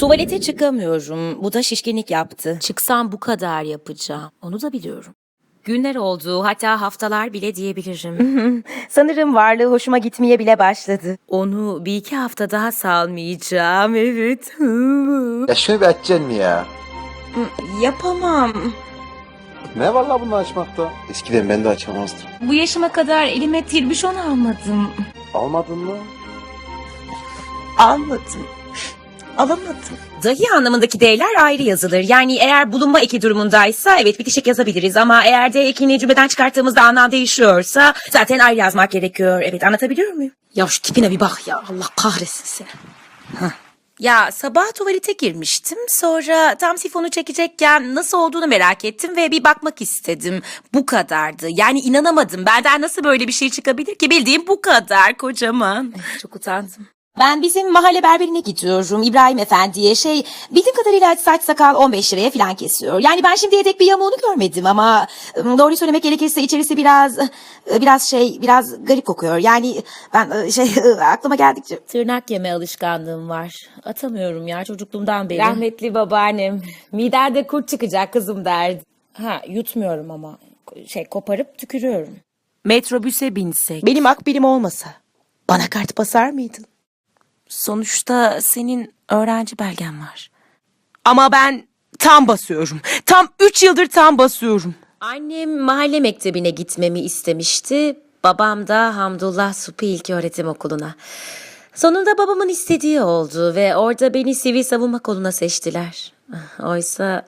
Tuvalete çıkamıyorum. Bu da şişkinlik yaptı. Çıksam bu kadar yapacağım. Onu da biliyorum. Günler oldu, hatta haftalar bile diyebilirim. Sanırım varlığı hoşuma gitmeye bile başladı. Onu bir iki hafta daha salmayacağım, evet. Ya şöyle bir açacaksın mı ya? Yapamam. Ne var la bunu açmakta? Eskiden ben de açamazdım. Bu yaşıma kadar elime tirbüşon almadım. Almadın mı? Almadım. Alamadım. Dahi anlamındaki D'ler ayrı yazılır. Yani eğer bulunma eki durumundaysa evet bitişik yazabiliriz ama eğer D ekini cümleden çıkarttığımızda anlam değişiyorsa zaten ayrı yazmak gerekiyor. Evet anlatabiliyor muyum? Ya şu tipine bir bak ya. Allah kahretsin seni. Ya sabah tuvalete girmiştim. Sonra tam sifonu çekecekken nasıl olduğunu merak ettim ve bir bakmak istedim. Bu kadardı. Yani inanamadım. Benden nasıl böyle bir şey çıkabilir ki? Bildiğim bu kadar kocaman. Çok utandım. Ben bizim mahalle berberine gidiyorum İbrahim Efendi'ye. Şey bildiğim kadarıyla saç sakal 15 liraya falan kesiyor. Yani ben şimdiye dek bir yamuğunu görmedim ama ım, doğruyu söylemek gerekirse içerisi biraz ı, biraz şey biraz garip kokuyor. Yani ben ı, şey aklıma geldikçe. Tırnak yeme alışkanlığım var. Atamıyorum ya çocukluğumdan beri. Rahmetli babaannem miderde kurt çıkacak kızım derdi. Ha yutmuyorum ama şey koparıp tükürüyorum. Metrobüse binsek. Benim akbilim olmasa bana kart basar mıydın? Sonuçta senin öğrenci belgen var. Ama ben tam basıyorum. Tam 3 yıldır tam basıyorum. Annem mahalle mektebine gitmemi istemişti. Babam da Hamdullah Supi İlköğretim Okulu'na. Sonunda babamın istediği oldu ve orada beni sivil savunma koluna seçtiler. Oysa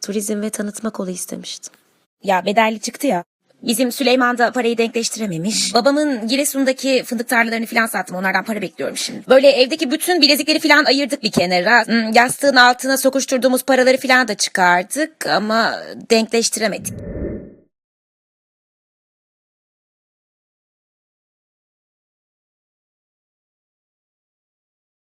turizm ve tanıtma kolu istemiştim. Ya bedelli çıktı ya. Bizim Süleyman da parayı denkleştirememiş. Babamın Giresun'daki fındık tarlalarını falan sattım. Onlardan para bekliyorum şimdi. Böyle evdeki bütün bilezikleri falan ayırdık bir kenara. Hmm, Yastığın altına sokuşturduğumuz paraları falan da çıkardık ama denkleştiremedik.